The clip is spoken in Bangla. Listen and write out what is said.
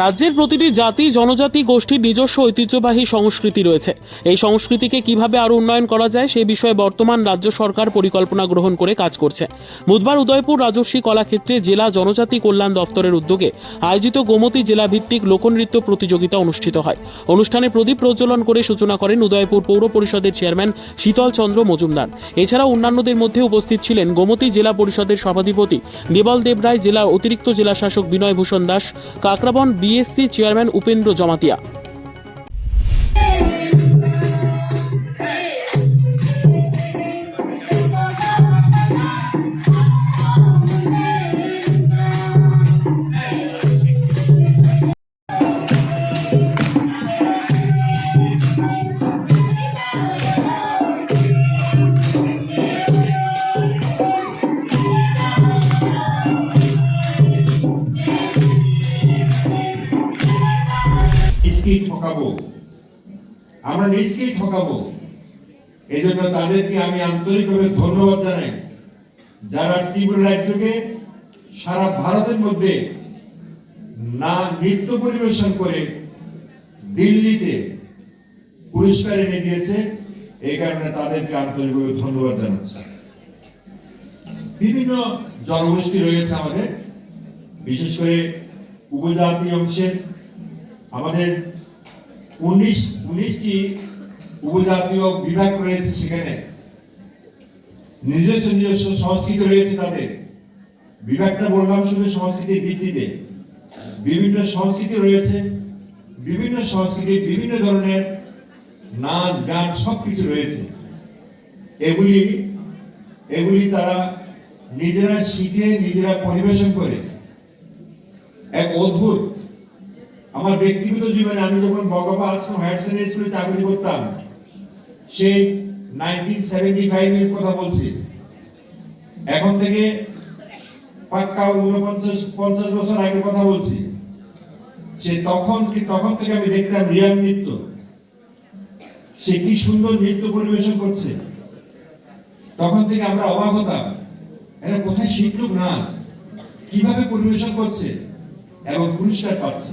রাজ্যের প্রতিটি জাতি, জনজাতি, গোষ্ঠীর নিজস্ব ঐতিহ্যবাহী সংস্কৃতি রয়েছে। এই সংস্কৃতিকে কীভাবে আরও উন্নয়ন করা যায় সে বিষয়ে বর্তমান রাজ্য সরকার পরিকল্পনা গ্রহণ করে কাজ করছে। বুধবার উদয়পুর রাজস্বী কলাক্ষেত্রে জেলা জনজাতি কল্যাণ দপ্তরের উদ্যোগে আয়োজিত গোমতী জেলাভিত্তিক লোকনৃত্য প্রতিযোগিতা অনুষ্ঠিত হয়। অনুষ্ঠানে প্রদীপ প্রজ্বলন করে সূচনা করেন উদয়পুর পৌর পরিষদের চেয়ারম্যান শীতল চন্দ্র মজুমদার। এছাড়াও অন্যান্যদের মধ্যে উপস্থিত ছিলেন গোমতী জেলা পরিষদের সভাধিপতি দেবল দেবরায় জেলার অতিরিক্ত জেলা শাসক বিনয় ভূষণ দাস, কাকরাবন বিএসসি চেয়ারম্যান উপেন্দ্র জমাতিয়া। নিজকেই ঠকাবো। আমরা নিজকেই ঠকাবো। এই জন্য তাদেরকে আমি আন্তরিকভাবে ধন্যবাদ জানাই। যারা ত্রিপুরা রাজ্যকে সারা ভারতের মধ্যে না নৃত্য পরিবেশন করে দিল্লিতে পুরস্কার এনে দিয়েছে, এই কারণে তাদেরকে আন্তরিকভাবে ধন্যবাদ জানাচ্ছি। বিভিন্ন জনগোষ্ঠী রয়েছে আমাদের। বিশেষ করে উপজাতি অংশের আমাদের উনিশ উনিশটি উপজাতীয় বিভাগ রয়েছে সেখানে? নিজস্ব নিজস্ব সংস্কৃতি রয়েছে তাদের। বিভাগটা বললাম শুধু সংস্কৃতির ভিত্তিতে। বিভিন্ন সংস্কৃতি রয়েছে, বিভিন্ন সংস্কৃতির বিভিন্ন ধরনের নাচ, গান সবকিছু রয়েছে। এগুলি এগুলি তারা নিজেরা শিখে, নিজেরা পরিবেশন করে। এক অদ্ভুত আমার ব্যক্তিগত জীবনে আমি যখন বগবা আশ্রম হায়ার সেকেন্ডারি স্কুলে চাকরি করতাম, সেই নাইনটিন সেভেন্টি ফাইভ এর কথা বলছি। এখন থেকে পাক্কা উনপঞ্চাশ পঞ্চাশ বছর আগের কথা বলছি। সে তখন কি, তখন থেকে আমি দেখতাম রিয়াং নৃত্য। সে কি সুন্দর নৃত্য পরিবেশন করছে। তখন থেকে আমরা অবাক হতাম, এরা কোথায় শিখলুক নাচ? কীভাবে পরিবেশন করছে? এবং পুরস্কার পাচ্ছে।